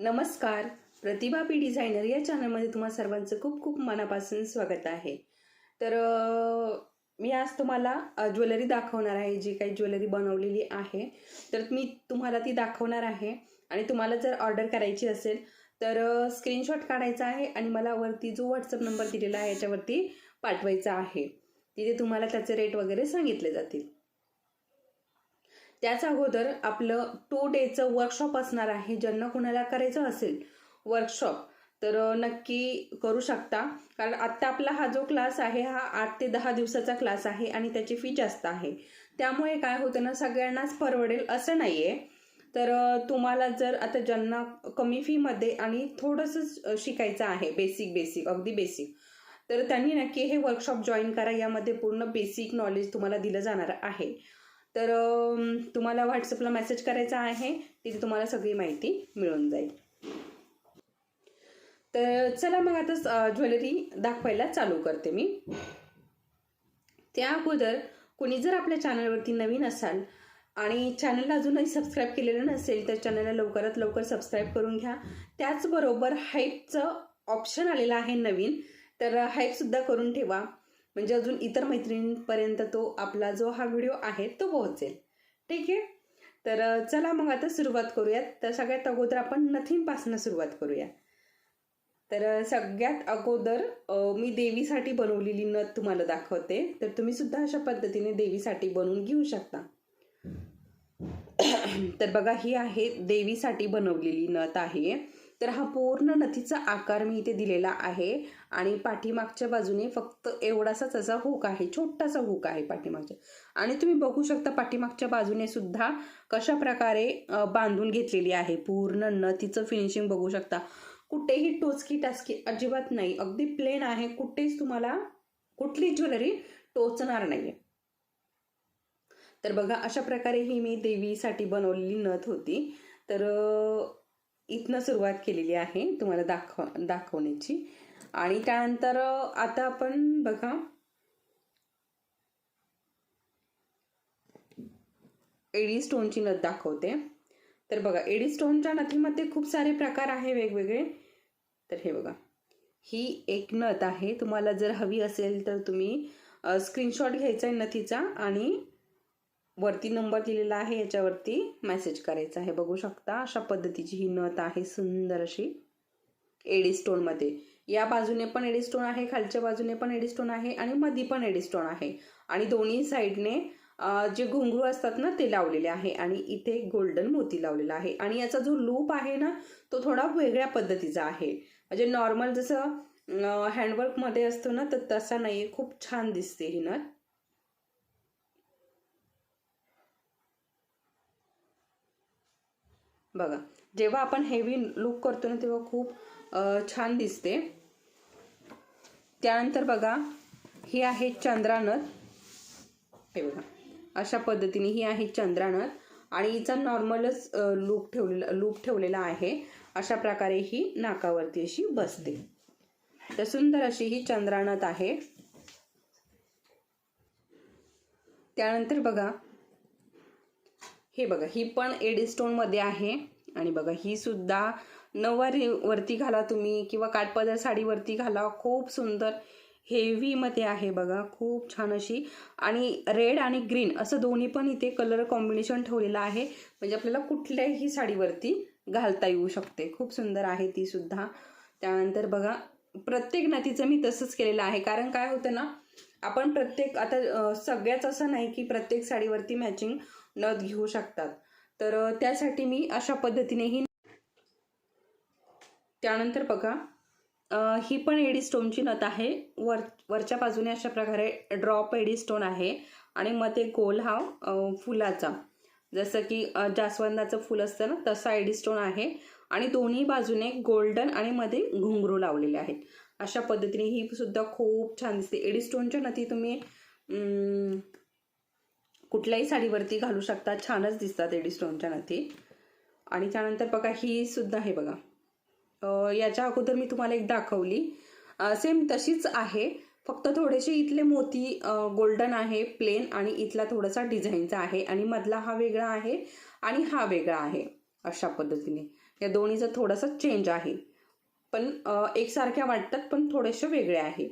नमस्कार. प्रतिभा P designer या चॅनलमध्ये तुम्हा सर्वांचं खूप खूप मनापासून स्वागत आहे. तर मी आज तुम्हाला ज्वेलरी दाखवणार आहे जी काही ज्वेलरी बनवलेली आहे. तर मी तुम्हाला ती दाखवणार आहे. आणि तुम्हाला जर ऑर्डर करायची असेल तर स्क्रीनशॉट काढायचा आहे आणि मला वरती जो व्हॉट्सअप नंबर दिलेला आहे याच्यावरती पाठवायचा आहे. तिथे तुम्हाला त्याचे रेट वगैरे सांगितले जातील. त्याच अगोदर आपलं टू डेचं वर्कशॉप असणार आहे. ज्यांना कुणाला करायचं असेल वर्कशॉप तर नक्की करू शकता. कारण आत्ता आपला हा जो क्लास आहे हा आठ ते दहा दिवसाचा क्लास आहे आणि त्याची फी जास्त आहे. त्यामुळे काय होतं ना सगळ्यांनाच परवडेल असं नाही आहे तर तुम्हाला जर आता ज्यांना कमी फीमध्ये आणि थोडंसं शिकायचं आहे बेसिक बेसिक अगदी बेसिक तर त्यांनी नक्की हे वर्कशॉप जॉईन करा. यामध्ये पूर्ण बेसिक नॉलेज तुम्हाला दिलं जाणार आहे. तर तुम्हाला व्हॉट्सअपला मेसेज करायचा आहे तिथे तुम्हाला सगळी माहिती मिळून जाईल. तर चला मग आता ज्वेलरी दाखवायला चालू करते मी. त्या अगोदर कुणी जर आपल्या चॅनलवरती नवीन असाल आणि चॅनलला अजूनही सबस्क्राईब केलेलं नसेल तर चॅनलला लवकरात लवकर सबस्क्राईब करून घ्या. त्याचबरोबर हाईपचं ऑप्शन आलेलं आहे नवीन तर हाईपसुद्धा करून ठेवा. म्हणजे अजून इतर मैत्रिणींपर्यंत तो आपला जो हा व्हिडिओ आहे तो पोहोचेल. ठीक आहे? तर चला मग आता सुरुवात करूयात. तर सगळ्यात अगोदर आपण नथिंगपासनं सुरुवात करूया तर सगळ्यात अगोदर मी देवीसाठी बनवलेली नथ तुम्हाला दाखवते. तर तुम्ही सुद्धा अशा पद्धतीने देवीसाठी बनवून घेऊ शकता. तर बघा ही आहे देवीसाठी बनवलेली नथ आहे. तर हा पूर्ण नथीचा आकार मी इथे दिलेला आहे आणि पाठीमागच्या बाजूने फक्त एवढासाच असा हुक आहे छोटासा हुक आहे पाठीमागच्या. आणि तुम्ही बघू शकता पाठीमागच्या बाजूने सुद्धा कशा प्रकारे बांधून घेतलेली आहे. पूर्ण नथीचं फिनिशिंग बघू शकता. कुठेही टोचकी टाचकी अजिबात नाही. अगदी प्लेन आहे. कुठेच तुम्हाला कुठली ज्वेलरी टोचणार नाही तर बघा अशा प्रकारे ही मी देवीसाठी बनवलेली नथ होती. तर इथनं सुरुवात केलेली आहे तुम्हाला दाखव दाखवण्याची. आणि त्यानंतर आता आपण बघा. एडी स्टोनची नथ दाखवते. तर बघा एडी स्टोनच्या नथीमध्ये खूप सारे प्रकार आहे वेगवेगळे. तर हे बघा. ही एक नथ आहे. तुम्हाला जर हवी असेल तर तुम्ही स्क्रीनशॉट घ्यायचा आहे नथीचा आणि वरती नंबर दिलेला आहे याच्यावरती मेसेज करायचा आहे. बघू शकता अशा पद्धतीची ही नथ आहे सुंदर अशी. एडी स्टोनमध्ये या बाजूने पण एडी स्टोन आहे खालच्या बाजूने पण एडी स्टोन आहे आणि मधी पण एडी स्टोन आहे. आणि दोन्ही साईडने जे घुंगरू असतात ना ते लावलेले आहे आणि इथे गोल्डन मोती लावलेला आहे. आणि याचा जो लूप आहे ना तो थोडा वेगळ्या पद्धतीचा आहे. म्हणजे नॉर्मल जसं हँडवर्कमध्ये असतो ना तर तसा नाही आहे खूप छान दिसते ही नथ. बघा जेव्हा आपण हेवी लुक करतो ना तेव्हा खूप छान दिसते. त्यानंतर बघा ही आहे चंद्रानथ हे बघा अशा पद्धतीने ही आहे चंद्रानथ आणि हिचा नॉर्मलच लूप ठेवलेला लूप ठेवलेला आहे. अशा प्रकारे ही नाकावरती अशी बसते. तर सुंदर अशी ही चंद्रानथ आहे. त्यानंतर बघा हे बघा ही पण एडी स्टोनमध्ये आहे. आणि बघा ही सुद्धा नऊवारी वरती घाला तुम्ही किंवा काठपदर साडीवरती घाला. खूप सुंदर हेवीमध्ये आहे बघा खूप छान अशी. आणि रेड आणि ग्रीन असं दोन्ही पण इथे कलर कॉम्बिनेशन ठेवलेलं आहे. म्हणजे आपल्याला कुठल्याही साडीवरती घालता येऊ शकते. खूप सुंदर आहे ती सुद्धा. त्यानंतर बघा प्रत्येक नातीचं मी तसंच केलेलं आहे. कारण काय होतं ना आपण प्रत्येक आता सगळ्याच असं नाही की प्रत्येक साडीवरती मॅचिंग नथ घेऊ शकतात. तर त्यासाठी मी अशा पद्धतीनेही त्यानंतर बघा ही पण एडी स्टोनची नथ आहे. वर वरच्या बाजूने अशा प्रकारे ड्रॉप एडी स्टोन आहे आणि मध्ये गोल हा फुलाचा. जसं की जास्वंदाचं फुल असतं ना तसा एडी स्टोन आहे. आणि दोन्ही बाजूने गोल्डन आणि मध्ये घुंगरू लावलेले आहेत. अशा पद्धतीने ही सुद्धा खूप छान दिसते. एडी स्टोनच्या नथी तुम्ही कुठल्याही साडीवरती घालू शकता. छानच दिसतात एडी स्टोनच्या नथी. आणि त्यानंतर बघा ही सुद्धा आहे बघा. याच्या अगोदर मी तुम्हाला एक दाखवली. सेम तशीच आहे. फक्त थोडेसे इथले मोती गोल्डन आहे प्लेन आणि इथला थोडासा डिझाईनचा आहे. आणि मधला हा वेगळा आहे आणि हा वेगळा आहे अशा पद्धतीने. या दोन्हीचा थोडासा चेंज आहे. पण एकसारख्या वाटतात पण थोडेसे वेगळे आहे.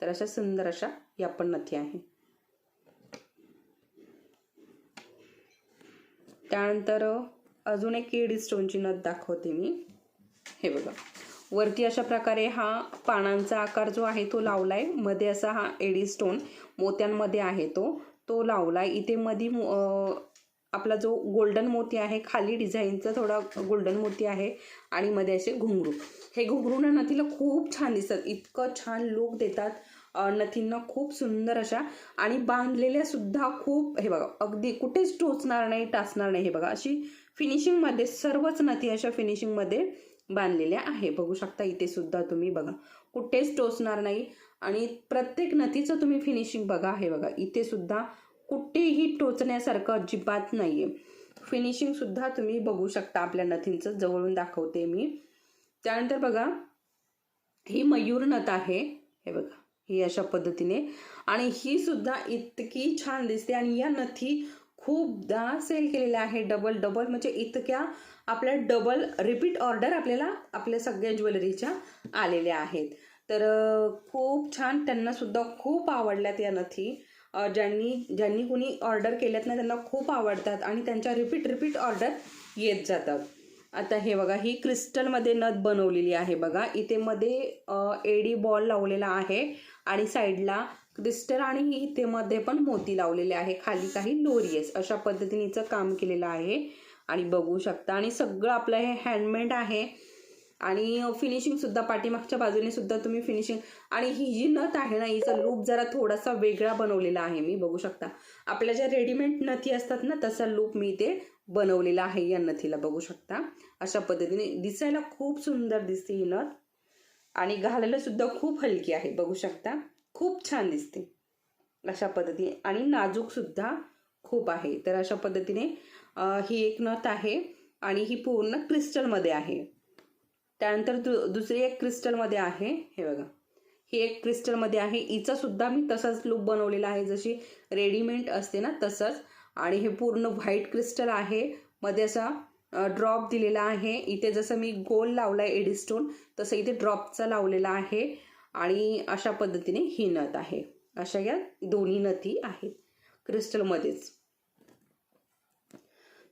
तर अशा सुंदर अशा या पण नथी आहे. त्यानंतर अजून एक किडी स्टोनची नथ दाखवते मी. हे बघा. वरती अशा प्रकारे हा पानांचा आकार जो आहे तो लावलाय. मध्ये असा हा एडी स्टोन मोत्यांमध्ये आहे तो. तो लावलाय. इथे मध्ये आपला जो गोल्डन मोती आहे खाली डिझाईनचा थोडा गोल्डन मोती आहे आणि मध्ये असे घुंगरू. हे घुंगरू ना नथीला खूप छान दिसतात. इतकं छान लुक देतात. नथींना खूप सुंदर अशा आणि बांधलेल्या सुद्धा खूप हे बघा अगदी कुठेच टोचणार नाही टाचणार नाही हे बघा अशी फिनिशिंगमध्ये सर्वच नथी अशा फिनिशिंगमध्ये बांधलेल्या आहे. बघू शकता इथे सुद्धा तुम्ही बघा कुठेच टोचणार नाही आणि प्रत्येक नथीचं तुम्ही फिनिशिंग बघा हे बघा इथे सुद्धा कुठेही टोचण्यासारखं अजिबात नाही आहे फिनिशिंग सुद्धा तुम्ही बघू शकता आपल्या नथींचं जवळून दाखवते मी. त्यानंतर बघा ही मयूर नथ आहे हे बघा. ही अशा पद्धतीने. आणि ही सुद्धा इतकी छान दिसते आणि या नथी खूपदा सेल केलेल्या आहे डबल डबल म्हणजे इतक्या आपल्या डबल रिपीट ऑर्डर आपल्याला आपल्या सगळ्या ज्वेलरीच्या आलेल्या आहेत. तर खूप छान त्यांना सुद्धा खूप आवडल्यात या नथी. ज्यांनी ज्यांनी कुणी ऑर्डर केल्यात ना त्यांना खूप आवडतात आणि त्यांच्या रिपीट रिपीट ऑर्डर येत जातात. आता हे बघा ही क्रिस्टलमध्ये नथ बनवलेली आहे बघा. इथे मध्ये एडी बॉल लावलेला आहे आणि साईडला क्रिस्टल आणि इथे मध्ये पण मोती लावलेले आहे. खाली काही लोरियस अशा पद्धतीने काम केलेलं आहे. आणि बघू शकता. आणि सगळं आपलं हे हँडमेड आहे. आणि फिनिशिंग सुद्धा पाठीमागच्या बाजूने सुद्धा तुम्ही फिनिशिंग आणि ही जी नथ आहे ना हिचा लूप जरा थोडासा वेगळा बनवलेला आहे मी बघू शकता. आपल्या ज्या रेडीमेड नथी असतात ना तसा लूप मी इथे बनवलेला आहे या नथीला बघू शकता. अशा पद्धतीने दिसायला खूप सुंदर दिसते ही नथ. आणि घालायला सुद्धा खूप हलकी आहे बघू शकता. खूप छान दिसते. अशा पद्धतीने आणि नाजूक सुद्धा खूप आहे. तर अशा पद्धतीने ही एक नथ आहे. आणि ही पूर्ण क्रिस्टलमध्ये आहे. त्यानंतर दु दुसरी एक क्रिस्टलमध्ये आहे हे बघा. ही एक क्रिस्टलमध्ये आहे. हिचा सुद्धा मी तसाच लूप बनवलेला आहे. जशी रेडीमेड असते ना तसंच. आणि हे पूर्ण व्हाईट क्रिस्टल आहे. मध्ये असा ड्रॉप दिलेला आहे. इथे जसं मी गोल लावला आहे एडिस्टोन तसं इथे ड्रॉपचा लावलेला आहे. आणि अशा पद्धतीने ही नथ आहे. अशा या दोन्ही नथी आहेत क्रिस्टलमध्येच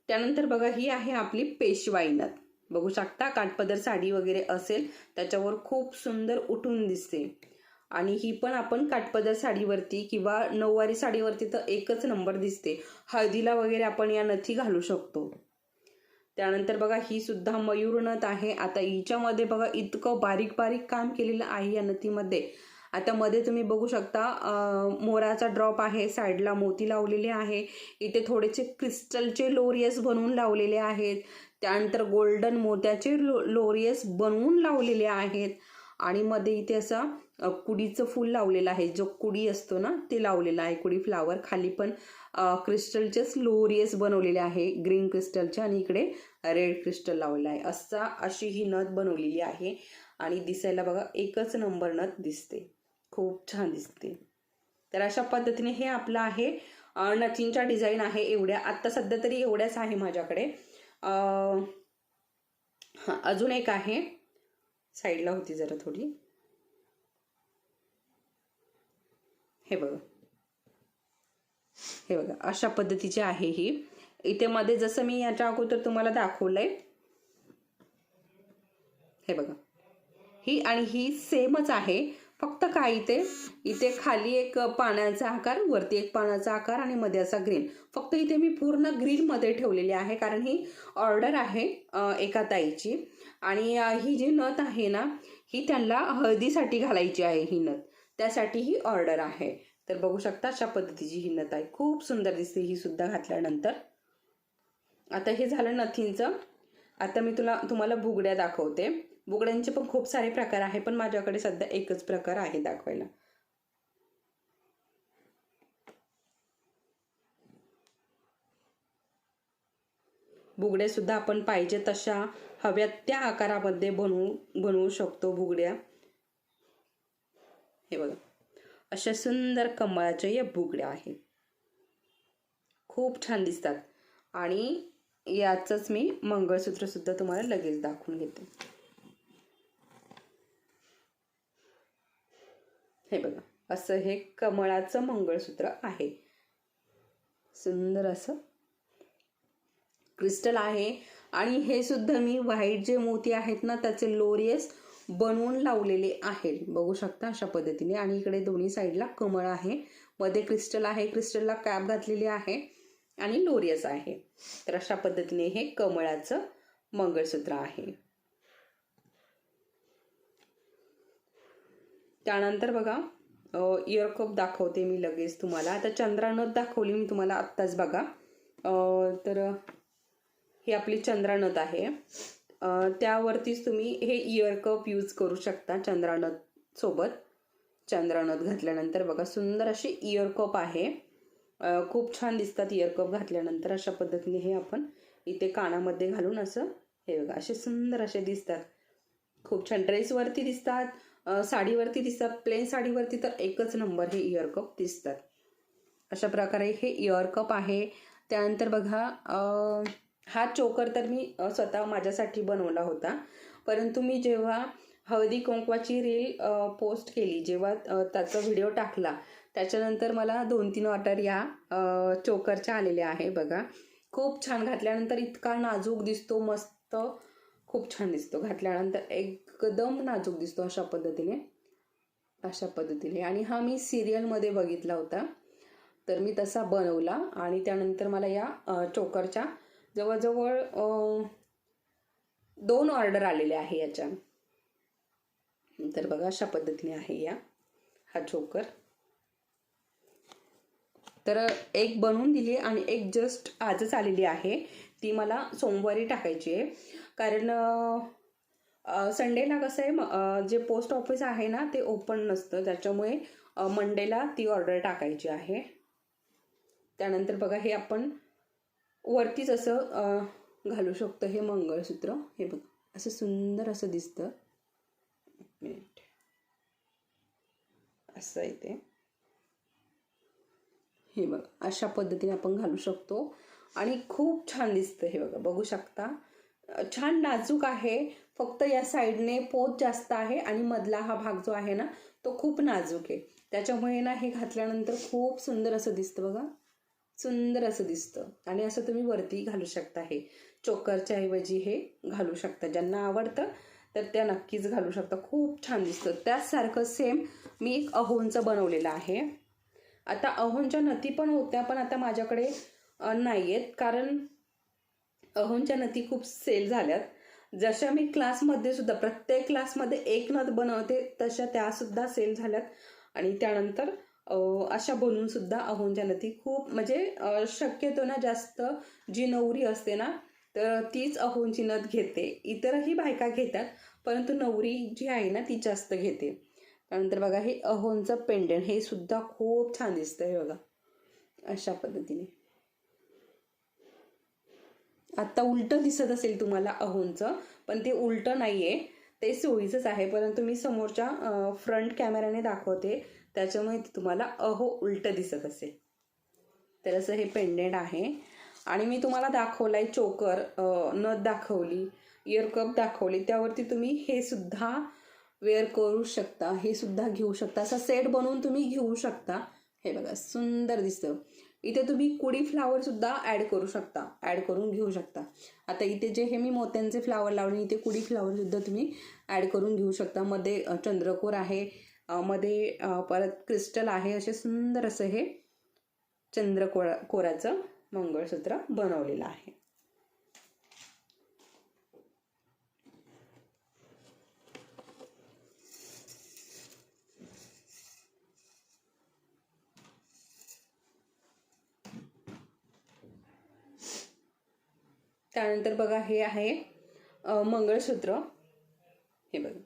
त्यानंतर बघा ही आहे आपली पेशवाई नथ. बघू शकता काठपदर साडी वगैरे असेल त्याच्यावर खूप सुंदर उठून दिसते. आणि ही पण आपण काठपदर साडीवरती किंवा नऊवारी साडीवरती तर एकच नंबर दिसते. हळदीला वगैरे आपण या नथी घालू शकतो. त्यानंतर बघा ही सुद्धा मयूर नथ आहे. आता हिच्यामध्ये बघा इतकं बारीक बारीक काम केलेलं आहे या नथीमध्ये. आता मध्ये तुम्ही बघू शकता मोराचा ड्रॉप आहे साईडला मोती लावलेले आहे. इथे थोडेसे क्रिस्टलचे लोरियस बनवून लावलेले आहेत. त्यानंतर गोल्डन मोत्याचे लो लोरियस बनवून लावलेले आहेत. आणि मध्ये इथे असा कुडीचं फूल लावलेलं आहे. जो कुडी असतो ना ते लावलेलं आहे. कुडी फ्लावर खाली पण क्रिस्टलचेच लोरियस बनवलेले आहे. ग्रीन क्रिस्टलचे आणि इकडे रेड क्रिस्टल लावलेलं आहे. असा अशी ही नथ बनवलेली आहे. आणि दिसायला बघा एकच नंबर नथ दिसते. खूप छान दिसते. तर अशा पद्धतीने हे आपलं आहे. नथींच्या डिझाईन आहे एवढ्या. आत्ता सध्या तरी एवढ्याच आहे माझ्याकडे. हां अजून एक आहे. साईडला होती जरा थोडी. हे बघा. हे बघा अशा पद्धतीची आहे ही. इथे मध्ये जसं मी याच्या अगोदर तुम्हाला दाखवलंय हे बघा. ही आणि ही सेमच आहे. फक्त काय इथे? इथे खाली एक पाण्याचा आकार वरती एक पाण्याचा आकार आणि मध्ये असा ग्रीन. फक्त इथे मी पूर्ण ग्रीनमध्ये ठेवलेली आहे कारण ही ऑर्डर आहे एका ताईची. आणि ही जी नथ आहे ना ही त्यांना हळदीसाठी घालायची आहे ही नथ. त्यासाठी ही ऑर्डर आहे. तर बघू शकता अशा पद्धतीची ही नथ आहे. खूप सुंदर दिसते ही सुद्धा घातल्यानंतर. आता हे झालं नथींचं. आता मी तुला तुम्हाला बुगड्या दाखवते. बुगड्यांचे पण खूप सारे प्रकार आहे पण माझ्याकडे सध्या एकच प्रकार आहे दाखवायला. बुगड्या सुद्धा आपण पाहिजे तशा हव्या त्या आकारामध्ये बनवू बनवू शकतो बुगड्या. हे बघा. अशा सुंदर कमळाच्या या बुगड्या आहेत. खूप छान दिसतात. आणि याचंच मी मंगळसूत्रसुद्धा तुम्हाला लगेच दाखवून घेते. हे बघा असं हे कमळाचं मंगळसूत्र आहे. सुंदर असं क्रिस्टल आहे. आणि हे सुद्धा मी व्हाईट जे मोती आहेत ना त्याचे लोरियस बनवून लावलेले आहेत. बघू शकता अशा पद्धतीने. आणि इकडे दोन्ही साईडला कमळ आहे. मध्ये क्रिस्टल आहे. क्रिस्टलला कॅप घातलेली आहे. आणि लोरियस आहे. तर अशा पद्धतीने हे कमळाचं मंगळसूत्र आहे. त्यानंतर बघा इयरकप दाखवते मी लगेच तुम्हाला. आता चंद्रानथ दाखवली मी तुम्हाला आत्ताच बघा. तर ही आपली चंद्रानथ आहे. त्यावरतीच तुम्ही हे इयरकप यूज करू शकता चंद्रानथ सोबत. चंद्रानथ घातल्यानंतर बघा सुंदर असे इयरकप आहे. खूप छान दिसतात इयरकप घातल्यानंतर अशा पद्धतीने हे आपण इथे कानामध्ये घालून असं हे बघा असे सुंदर असे दिसतात. खूप छान. ड्रेसवरती दिसतात. साडीवरती दिसतात. प्लेन साडीवरती तर एकच नंबर हे इयर कप दिसतात. अशा प्रकारे हे इयर कप आहे. त्यानंतर बघा हा चोकर तर मी स्वतः माझ्यासाठी बनवला होता. परंतु मी जेव्हा हळदी कुंकवाची रील पोस्ट केली जेव्हा त्याचा व्हिडिओ टाकला त्याच्यानंतर मला दोन तीन ऑर्डर या चोकरच्या आलेल्या आहे बघा. खूप छान घातल्यानंतर इतका नाजूक दिसतो मस्त खूप छान दिसतो. घातल्यानंतर एकदम नाजूक दिसतो अशा पद्धतीने. अशा पद्धतीने. आणि हा मी सिरियलमध्ये बघितला होता. तर मी तसा बनवला. आणि त्यानंतर मला या चोकरच्या जवळजवळ दोन ऑर्डर आलेले आहे याच्या. तर बघा अशा पद्धतीने आहे या हा चोकर. तर एक बनवून दिली आणि एक जस्ट आजच आलेली आहे. ती मला सोमवारी टाकायची आहे. कारण संडेला कसं आहे जे पोस्ट ऑफिस आहे ना ते ओपन नसतं. त्याच्यामुळे मंडेला ती ऑर्डर टाकायची आहे. त्यानंतर बघा हे आपण वरतीच असं घालू शकतो. हे मंगळसूत्र. हे बघ असं सुंदर असं दिसतं. मिनिट. असं आहे ते. हे बघा अशा पद्धतीने आपण घालू शकतो. आणि खूप छान दिसतं हे बघा. बघू शकता. छान नाजूक आहे. फक्त या साईडने पोत जास्त आहे आणि मधला हा भाग जो आहे ना तो खूप नाजूक आहे. त्याच्यामुळे ना हे घातल्यानंतर खूप सुंदर असं दिसतं बघा. सुंदर असं दिसतं. आणि असं तुम्ही वरती घालू शकता हे. चोकरच्या ऐवजी हे घालू शकता. ज्यांना आवडतं तर त्या नक्कीच घालू शकता. खूप छान दिसतं. त्याचसारखं सेम मी एक अहोंचं बनवलेलं आहे. आता अहोंच्या नथी पण होत्या पण आता माझ्याकडे नाही आहेत कारण अहोंच्या नथी खूप सेल झाल्यात. जशा मी क्लासमध्ये सुद्धा प्रत्येक क्लासमध्ये एक नथ बनवते तशा त्यासुद्धा सेल झाल्यात. आणि त्यानंतर अशा बनवूनसुद्धा अहोंच्या नथी खूप म्हणजे शक्यतो ना जास्त जी नवरी असते ना तर तीच अहोंची नथ घेते. इतरही बायका घेतात परंतु नवरी जी आहे ना ती जास्त घेते. त्यानंतर बघा हे अहोंचं पेंडंट हे सुद्धा खूप छान दिसतं हे बघा. अशा पद्धतीने. आत्ता उलटं दिसत असेल तुम्हाला अहोंचं पण ते उलटं नाही आहे ते सोयीचंच आहे परंतु मी समोरच्या फ्रंट कॅमेऱ्याने दाखवते. त्याच्यामुळे ते तुम्हाला अहो उलटं दिसत असेल. तर असं हे पेंडेंट आहे. आणि मी तुम्हाला दाखवलाय चोकर नथ दाखवली इयरकप दाखवली. त्यावरती तुम्ही हे सुद्धा वेअर करू शकता हे सुद्धा घेऊ शकता. असा सेट बनवून तुम्ही घेऊ शकता. हे बघा सुंदर दिसतं. इथे तुम्ही कुडी फ्लावर सुद्धा ॲड करू शकता ॲड करून घेऊ शकता. आता इथे जे हे मी मोत्यांचे फ्लावर लावले इथे कुडी फ्लावर सुद्धा तुम्ही ॲड करून घेऊ शकता. मध्ये चंद्रकोर आहे मध्ये परत क्रिस्टल आहे असे सुंदर असं हे चंद्रकोरा कोराचं मंगळसूत्र बनवलेलं आहे. त्यानंतर बघा हे आहे मंगळसूत्र. हे बघा.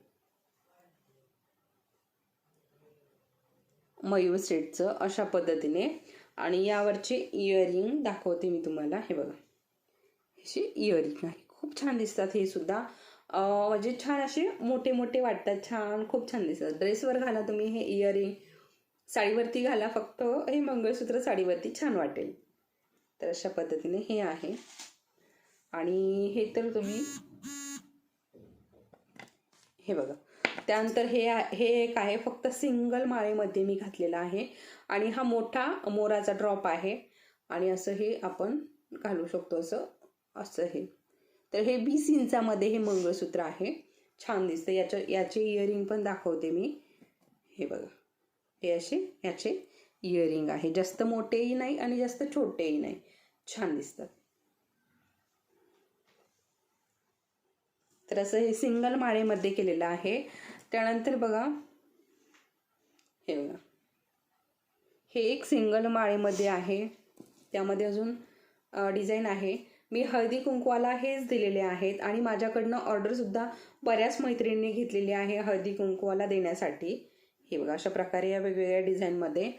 मयूर सेटचं अशा पद्धतीने. आणि यावरचे इयरिंग दाखवते मी तुम्हाला. हे बघा. अशी इयरिंग आहे. खूप छान दिसतात हे सुद्धा. म्हणजे छान असे मोठे मोठे वाटतात. छान खूप छान दिसतात. ड्रेसवर घाला तुम्ही हे इयरिंग साडीवरती घाला. फक्त हे मंगळसूत्र साडीवरती छान वाटेल. तर अशा पद्धतीने हे आहे. आणि हे तर तुम्ही हे बघा. त्यानंतर हे हे एक आहे फक्त सिंगल माळेमध्ये मी घातलेला आहे. आणि हा मोठा मोराचा ड्रॉप आहे. आणि असं हे आपण घालू शकतो असं असं हे. तर हे वीस इंचामध्ये हे मंगळसूत्र आहे. छान दिसतं याच्या याचे इयरिंग पण दाखवते मी. हे बघा. हे असे याचे इयरिंग आहे. जास्त मोठेही नाही आणि जास्त छोटेही नाही. छान दिसतात. तर असं हे सिंगल माळेमध्ये केलेलं आहे. त्यानंतर बघा हे बघा. हे एक सिंगल माळेमध्ये आहे. त्यामध्ये अजून डिझाईन आहे. मी हळदी कुंकवाला हेच दिलेले आहेत आणि माझ्याकडनं ऑर्डरसुद्धा बऱ्याच मैत्रिणींनी घेतलेली आहे हळदी कुंकवाला देण्यासाठी. हे बघा अशा प्रकारे या वेगवेगळ्या डिझाईनमध्ये.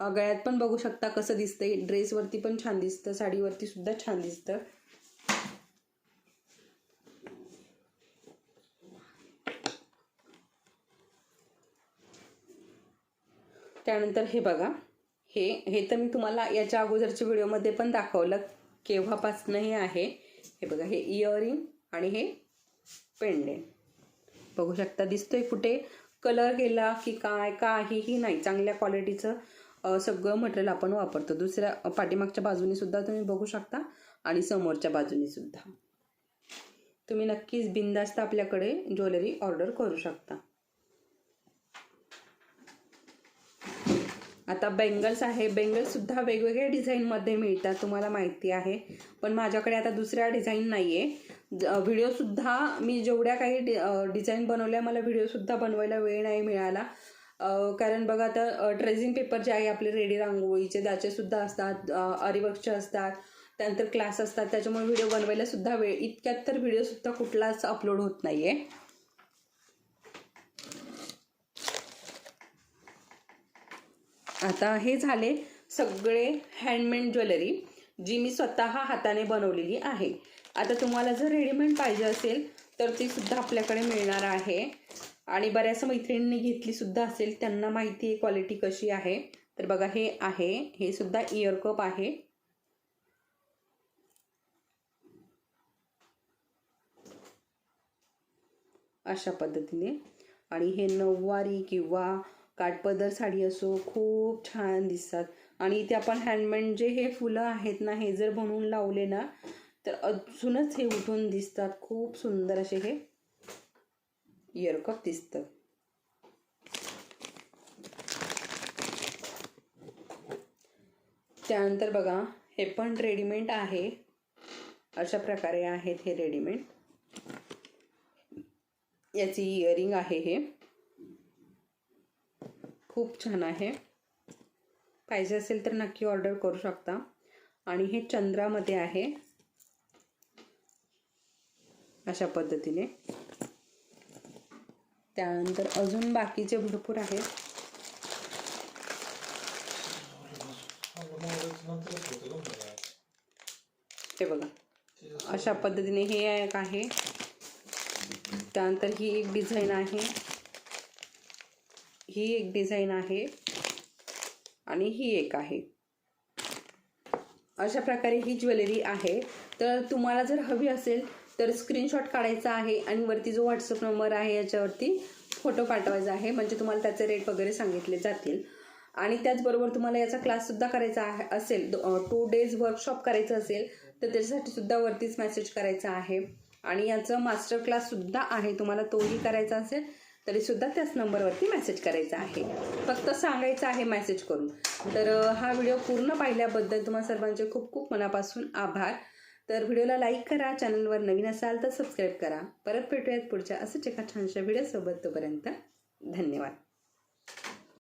गळ्यात पण बघू शकता कसं दिसतंय. ड्रेसवरती पण छान दिसतं साडीवरती सुद्धा छान दिसतं. त्यानंतर हे बघा. हे हे तर मी तुम्हाला याच्या अगोदरच्या व्हिडिओमध्ये पण दाखवलं केव्हापासनं हे आहे. हे बघा हे इयरिंग आणि हे पेंडेंट बघू शकता दिसतोय कुठे कलर गेला की काय काहीही नाही. चांगल्या क्वालिटीचं सगळं मटेरियल आपण वापरतो. दुसऱ्या पाठीमागच्या बाजूने सुद्धा तुम्ही बघू शकता आणि समोरच्या बाजूने सुद्धा. तुम्ही नक्कीच बिंदास्त आपल्याकडे ज्वेलरी ऑर्डर करू शकता. आता बेंगल्स आहे. बेंगल्ससुद्धा वेगवेगळ्या डिझाईनमध्ये मिळतात तुम्हाला माहिती आहे. पण माझ्याकडे आता दुसऱ्या डिझाईन नाही आहे व्हिडिओसुद्धा मी जेवढ्या काही डि डिझाईन बनवल्या मला व्हिडिओसुद्धा बनवायला वेळ नाही मिळाला. कारण बघा आता ट्रेझिंग पेपर जे आहे आपले रेडी रांगोळीचे त्याचेसुद्धा असतात अरिवर्कचे असतात त्यानंतर क्लास असतात त्याच्यामुळे व्हिडिओ बनवायलासुद्धा वेळ इतक्यात तर व्हिडिओसुद्धा कुठलाच अपलोड होत नाही आहे आता हे झाले सगळे हँडमेड ज्वेलरी जी मी स्वतः हाताने बनवलेली आहे. आता तुम्हाला जर रेडीमेड पाहिजे असेल तर ती सुद्धा आपल्याकडे मिळणार आहे. आणि बऱ्याच मैत्रिणींनी घेतली सुद्धा असेल त्यांना माहिती आहे क्वालिटी कशी आहे. तर बघा हे आहे. हे सुद्धा इयर कप आहे. अशा पद्धतीने. आणि हे नऊवारी किंवा काठपदर साडी असो खूप छान दिसतात. आणि इथे आपण हँडमेड जे हे फुलं आहेत ना हे जर बनवून लावले ना तर अजूनच हे उठून दिसतात. खूप सुंदर असे हे इयरकप दिसतं. त्यानंतर बघा हे पण रेडीमेड आहे. अशा प्रकारे आहेत हे रेडीमेड याची इयरिंग आहे हे. खूप छान आहे. पाहिजे असेल तर नक्की ऑर्डर करू शकता. आणि हे चंद्रामध्ये आहे. अशा पद्धतीने. त्यानंतर अजून बाकीचे भरपूर आहेत. हे बघा. अशा पद्धतीने हे एक आहे. त्यानंतर ही एक डिझाईन आहे. ही एक डिझाईन आहे आणि ही एक आहे. अशा प्रकारे ही ज्वेलरी आहे. तर तुम्हाला जर हवी असेल तर स्क्रीनशॉट काढायचा आहे आणि वरती जो व्हॉट्सअप नंबर आहे याच्यावरती फोटो पाठवायचा आहे. म्हणजे तुम्हाला त्याचे रेट वगैरे सांगितले जातील. आणि त्याचबरोबर तुम्हाला याचा क्लाससुद्धा करायचा आहे असेल टू डेज वर्कशॉप करायचं असेल तर त्याच्यासाठी सुद्धा वरतीच मेसेज करायचा आहे. आणि याचं मास्टर क्लाससुद्धा आहे. तुम्हाला तोही करायचा असेल तरीसुद्धा त्याच नंबरवरती मेसेज करायचा आहे. फक्त सांगायचं आहे मेसेज करून. तर हा व्हिडिओ पूर्ण पाहिल्याबद्दल तुम्हा सर्वांचे खूप खूप मनापासून आभार. तर व्हिडिओला लाईक करा चॅनलवर नवीन असाल तर सबस्क्राईब करा. परत भेटूयात पुढच्या असंच एका छानशा व्हिडिओसोबत तोपर्यंत धन्यवाद.